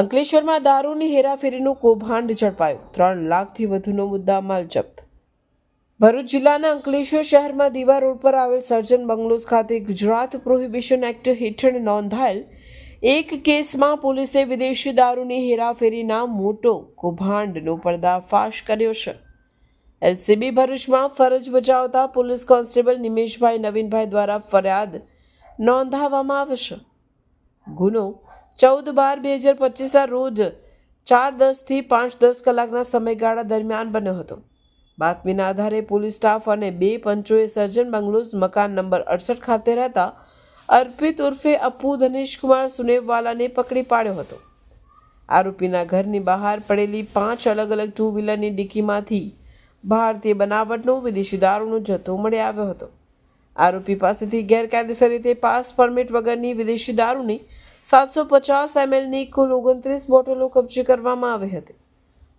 અંકલેશ્વરમાં દારૂની હેરાફેરીનું કૌભાંડ ઝડપાયું. ત્રણ લાખથી વધુનો મુદ્દામાલ જપ્ત. ભરૂચ જિલ્લાના અંકલેશ્વર શહેરમાં દીવા રોડ પર આવેલ સર્જન બંગલોઝ ખાતે ગુજરાત પ્રોહિબિશન એક્ટ હેઠળ નોંધાયેલ એક કેસમાં પોલીસે વિદેશી દારૂની હેરાફેરીના મોટો કૌભાંડનો પર્દાફાશ કર્યો છે. એલસીબી ભરૂચમાં ફરજ બજાવતા પોલીસ કોન્સ્ટેબલ નિમેશભાઈ નવીનભાઈ દ્વારા ફરિયાદ નોંધાવવામાં આવશે ગુનો ચૌદ બાર બે હજાર પચીસના રોજ ચાર દસથી પાંચ દસ કલાકના સમયગાળા દરમિયાન બન્યો હતો. બાતમીના આધારે પોલીસ સ્ટાફ અને બે પંચોએ સર્જન બંગલોઝ મકાન નંબર અડસઠ ખાતે રહેતા અર્પિત ઉર્ફે અપુ ધનેશકુમાર સુનેવવાલાને પકડી પાડ્યો હતો. આરોપીના ઘરની બહાર પડેલી પાંચ અલગ અલગ ટુ વ્હીલરની ડિક્કીમાંથી ભારતીય બનાવટનો વિદેશી દારૂનો જથ્થો મળી આવ્યો હતો. આરોપી પાસેથી ગેરકાયદેસર રીતે પાસ પરમિટ વગરની વિદેશી દારૂની સાતસો પચાસ એમએલની કુલ ઓગણત્રીસ બોટલો કબજે કરવામાં આવી હતી,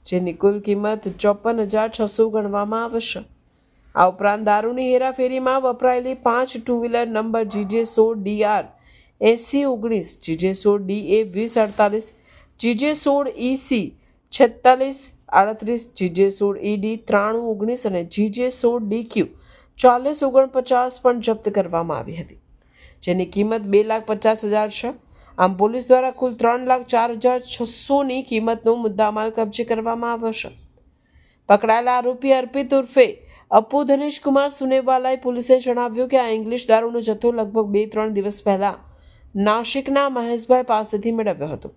જેની કુલ કિંમત ચોપન હજાર છસો ગણવામાં આવશે. આ ઉપરાંત દારૂની હેરાફેરીમાં વપરાયેલી પાંચ ટુ વ્હીલર નંબર જીજે સોળ ડીઆર એસી ઓગણીસ, જીજે સોળ ડી એ વીસ અડતાલીસ, જીજે સોળ ઇસી છેતાલીસ, આડત્રીસ, જીજે સોળ ઈડી ત્રાણું ઓગણીસ અને જીજે સોળ ડીક્યુ ચાલીસ ઓગણપચાસ પણ જપ્ત કરવામાં આવી હતી, જેની કિંમત બે લાખ પચાસ હજાર છે. આમ પોલીસ દ્વારા કુલ ત્રણ લાખ ચાર હજાર છસોની કિંમતનો મુદ્દામાલ કબજે કરવામાં આવ્યો છે. પકડાયેલા આરોપી અર્પિત ઉર્ફે અપુ ધનેશકુમાર સુનેવાલાએ પોલીસે જણાવ્યું કે આ ઇંગ્લિશ દારૂનો જથ્થો લગભગ બે ત્રણ દિવસ પહેલા નાશિકના મહેશભાઈ પાસેથી મેળવ્યો હતો.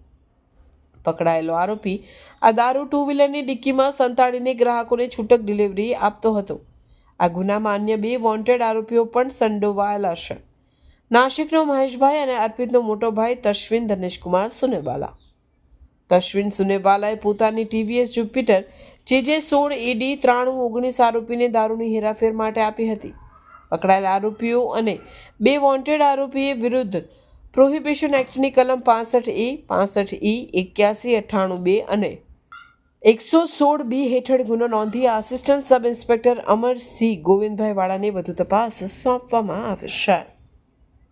પકડાયેલો આરોપી આ દારૂ ટુ વ્હીલરની ડિક્કીમાં સંતાડીને ગ્રાહકોને છૂટક ડિલિવરી આપતો હતો. આ ગુનામાં અન્ય બે વોન્ટેડ આરોપીઓ પણ સંડોવાયેલા છે. નાશિકનો મહેશભાઈ અને અર્પિતનો મોટો ભાઈ તશ્વિન ધનેશકુમાર સુનેવાલા. તશ્વિન સુનેવાલાએ પોતાની ટીવીએસ જુપિટર જે સોળ ઈડી ત્રાણું ઓગણીસ આરોપીને દારૂની હેરાફેર માટે આપી હતી. પકડાયેલા આરોપીઓ અને બે વોન્ટેડ આરોપીએ વિરુદ્ધ પ્રોહિબિશન એક્ટની કલમ પાસઠ એ, પાસઠ ઈ, એક્યાસી, અઠ્ઠાણું બે અને એકસો સોળ બી હેઠળ ગુનો નોંધી assistant sub inspector Amarsinh Govindbhai વાળાને વધુ તપાસ સોંપવામાં આવે છે.